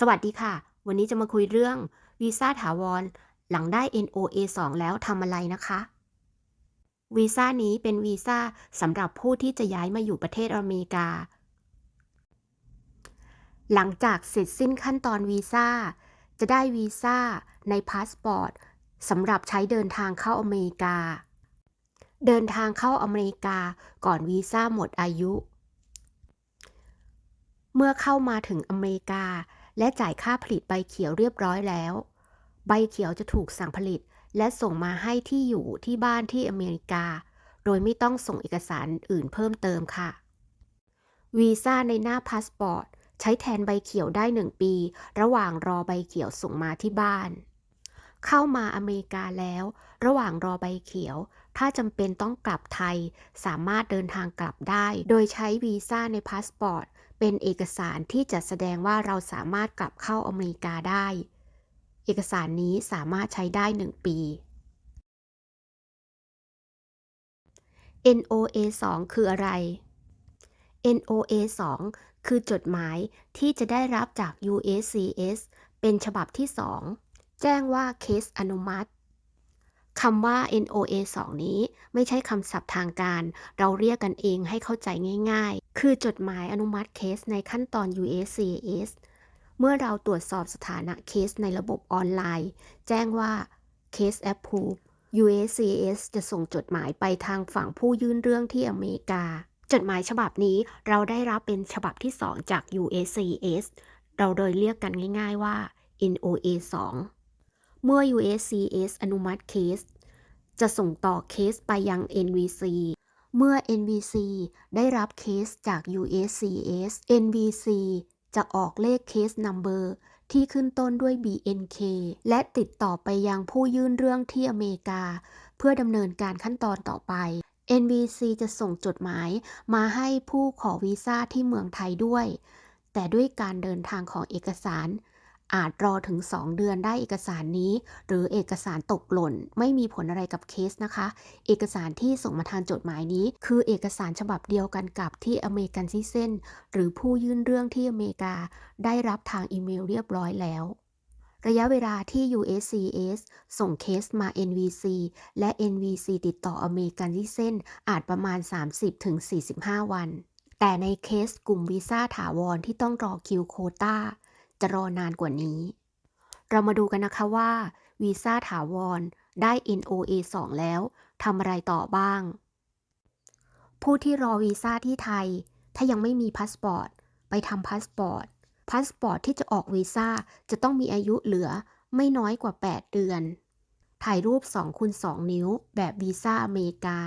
สวัสดีค่ะ วันนี้จะมาคุยเรื่องวีซ่าถาวร หลังได้ NOA 2 แล้วทำอะไรนะคะ วีซ่านี้เป็นวีซ่าสำหรับผู้ที่จะย้ายมาอยู่ประเทศอเมริกา หลังจากเสร็จสิ้นขั้นตอนวีซ่า จะได้วีซ่าในพาสปอร์ตสำหรับใช้เดินทางเข้าอเมริกา เดินทางเข้าอเมริกาก่อนวีซ่าหมดอายุ เมื่อเข้ามาถึงอเมริกา และจ่ายค่าผลิตใบเขียวเรียบร้อยแล้ว ใบเขียวจะถูกสั่งผลิต และส่งมาให้ที่อยู่ที่บ้านที่อเมริกา โดยไม่ต้องส่งเอกสารอื่นเพิ่มเติมค่ะ วีซ่าในหน้าพาสปอร์ตใช้แทนใบเขียวได้ 1 ปี ระหว่างรอใบเขียวส่งมาที่บ้าน เข้ามาอเมริกาแล้ว ระหว่างรอใบเขียว ถ้าจำเป็นต้องกลับไทย สามารถเดินทางกลับได้ โดยใช้วีซ่าในพาสปอร์ต เป็นเอกสารที่จะแสดงว่าเราสามารถกลับเข้าอเมริกาได้ เอกสารนี้สามารถใช้ได้ 1 ปี NOA 2 คืออะไร NOA 2 คือจดหมายที่จะได้รับจาก USCS เป็นฉบับที่ 2 แจ้งว่าเคสอนุมัติ คำว่า NOA 2 นี้ไม่ใช่คำศัพท์ทางการ เราเรียกกันเองให้เข้าใจง่าย ๆ คือจดหมายอนุมัติเคสในขั้นตอน USCIS เมื่อเราตรวจสอบสถานะเคสในระบบออนไลน์ แจ้งว่า Case Approve USCIS จะส่งจดหมายไปทางฝั่งผู้ยื่นเรื่องที่อเมริกา จดหมายฉบับนี้เราได้รับเป็นฉบับที่ 2 จาก USCIS เราโดยเรียกกันง่าย ๆว่า NOA 2 เมื่อ USCS อนุมัติเคส จะส่งต่อเคสไปยัง NVC เมื่อ NVC ได้รับเคสจาก USCS NVC จะออกเลขเคส number ที่ขึ้นต้นด้วย BNK และติดต่อไปยังผู้ยื่นเรื่องที่อเมริกา เพื่อดำเนินการขั้นตอนต่อไป NVC จะส่งจดหมายมาให้ผู้ขอวีซ่าที่เมืองไทยด้วย แต่ด้วยการเดินทางของเอกสาร อาจรอถึง 2 เดือนได้เอกสารนี้ หรือเอกสารตกหล่น ไม่มีผลอะไรกับเคสนะคะ เอกสารที่ส่งมาทางจดหมายนี้ คือเอกสารฉบับเดียวกันกับที่อเมริกันซิเซนหรือผู้ยื่นเรื่องที่อเมริกาได้รับทางอีเมลเรียบร้อยแล้วระยะเวลาที่ USCIS ส่งเคสมา NVC และ NVC ติดต่ออเมริกันซิเซนอาจประมาณ 30-45 วัน แต่ในเคสกลุ่มวีซ่าถาวรที่ต้องรอคิวโคต้า จะรอนานกว่านี้ เรามาดูกันนะคะว่าวีซ่าถาวรได้ NOA 2 แล้วทำอะไรต่อบ้าง ผู้ที่รอวีซ่าที่ไทย ถ้ายังไม่มีพาสปอร์ต ไปทำพาสปอร์ต พาสปอร์ตที่จะออกวีซ่าจะต้องมีอายุเหลือไม่น้อยกว่า 8 เดือน ถ่ายรูป2คูณ2นิ้วแบบวีซ่าอเมริกา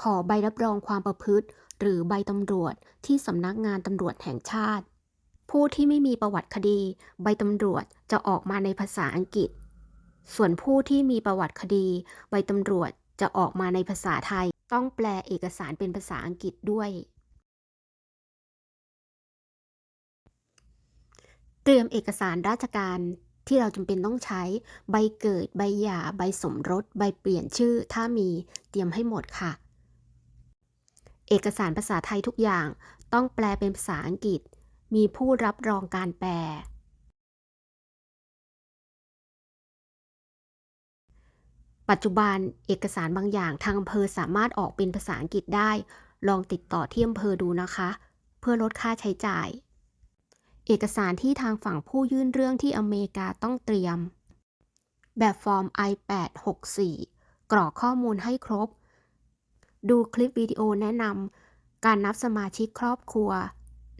ขอใบรับรองความประพฤติ หรือใบตำรวจที่สำนักงานตำรวจแห่งชาติ ผู้ที่ไม่มีประวัติคดี ใบตำรวจจะออกมาในภาษาอังกฤษ ส่วนผู้ที่มีประวัติคดี ใบตำรวจจะออกมาในภาษาไทย ต้องแปลเอกสารเป็นภาษาอังกฤษด้วย เตรียมเอกสารราชการที่เราจำเป็นต้องใช้ใบเกิด ใบหย่า ใบสมรส ใบเปลี่ยนชื่อ ถ้ามี เตรียมให้หมดค่ะ เอกสารภาษาไทยทุกอย่างต้องแปลเป็นภาษาอังกฤษ มีผู้รับรองการแปล ปัจจุบันเอกสารบางอย่างทางอำเภอสามารถออกเป็นภาษาอังกฤษได้ ลองติดต่อที่อำเภอดูนะคะ เพื่อลดค่าใช้จ่าย เอกสารที่ทางฝั่งผู้ยื่นเรื่องที่อเมริกาต้องเตรียม แบบฟอร์ม I8 64กรอกข้อมูลให้ครบ ดูคลิปวิดีโอแนะนำการนับสมาชิกครอบครัว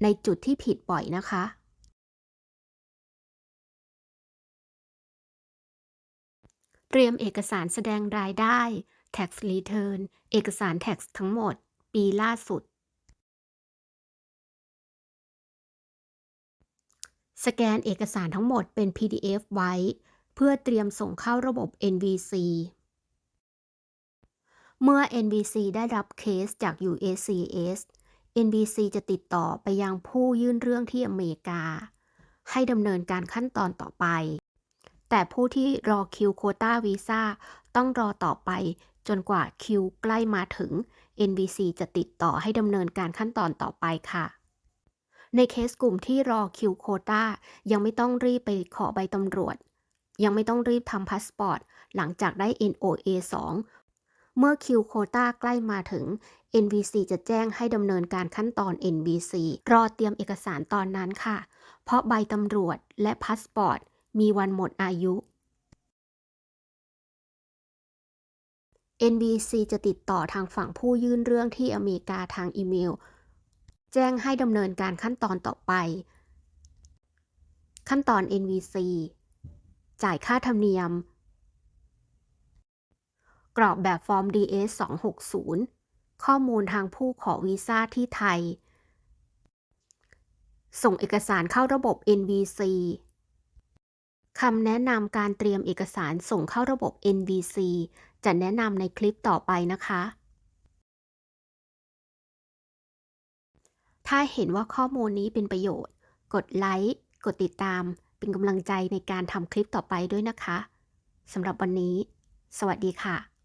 ในจุดที่ผิดบ่อยนะคะเตรียมเอกสารแสดงรายได้ tax return เอกสาร tax ทั้งหมด ปีล่าสุด สแกนเอกสารทั้งหมดเป็น PDF ไว้ เพื่อเตรียมส่งเข้าระบบ NVC เมื่อ NVC ได้รับเคสจาก USCIS NVC จะติดต่อไปยังผู้ยื่นเรื่องที่อเมริกา ให้ดำเนินการขั้นตอนต่อไป แต่ผู้ที่รอคิวโคต้าวีซ่าต้องรอต่อไปจนกว่าคิวใกล้มาถึง NVC จะติดต่อให้ดำเนินการขั้นตอนต่อไปค่ะ ในเคสกลุ่มที่รอคิวโควตายังไม่ต้องรีบไปขอใบตำรวจ ยังไม่ต้องรีบทำพาสปอร์ต หลังจากได้ NOA 2 เมื่อคิวโควตาใกล้มาถึง NVC จะแจ้งให้ดำเนินการขั้นตอน NVC รอเตรียมเอกสารตอนนั้นค่ะ เพราะใบตำรวจและพาสปอร์ต มีวันหมดอายุ NBC จะติดต่อทางฝั่งผู้ยื่นเรื่องที่อเมริกาทางอีเมล แจ้งให้ดำเนินการขั้นตอนต่อไป ขั้นตอน NVC จ่ายค่าธรรมเนียม กรอกแบบฟอร์ม DS 260 ข้อมูลทางผู้ขอวีซ่าที่ไทย ส่งเอกสารเข้าระบบ NVC คำแนะนำการเตรียมเอกสารส่งเข้าระบบ NVC จะแนะนำในคลิปต่อไปนะคะ ถ้าเห็นว่าข้อมูลนี้เป็นประโยชน์ กดไลค์ กดติดตาม เป็นกำลังใจในการทำคลิปต่อไปด้วยนะคะ สำหรับวันนี้ สวัสดีค่ะ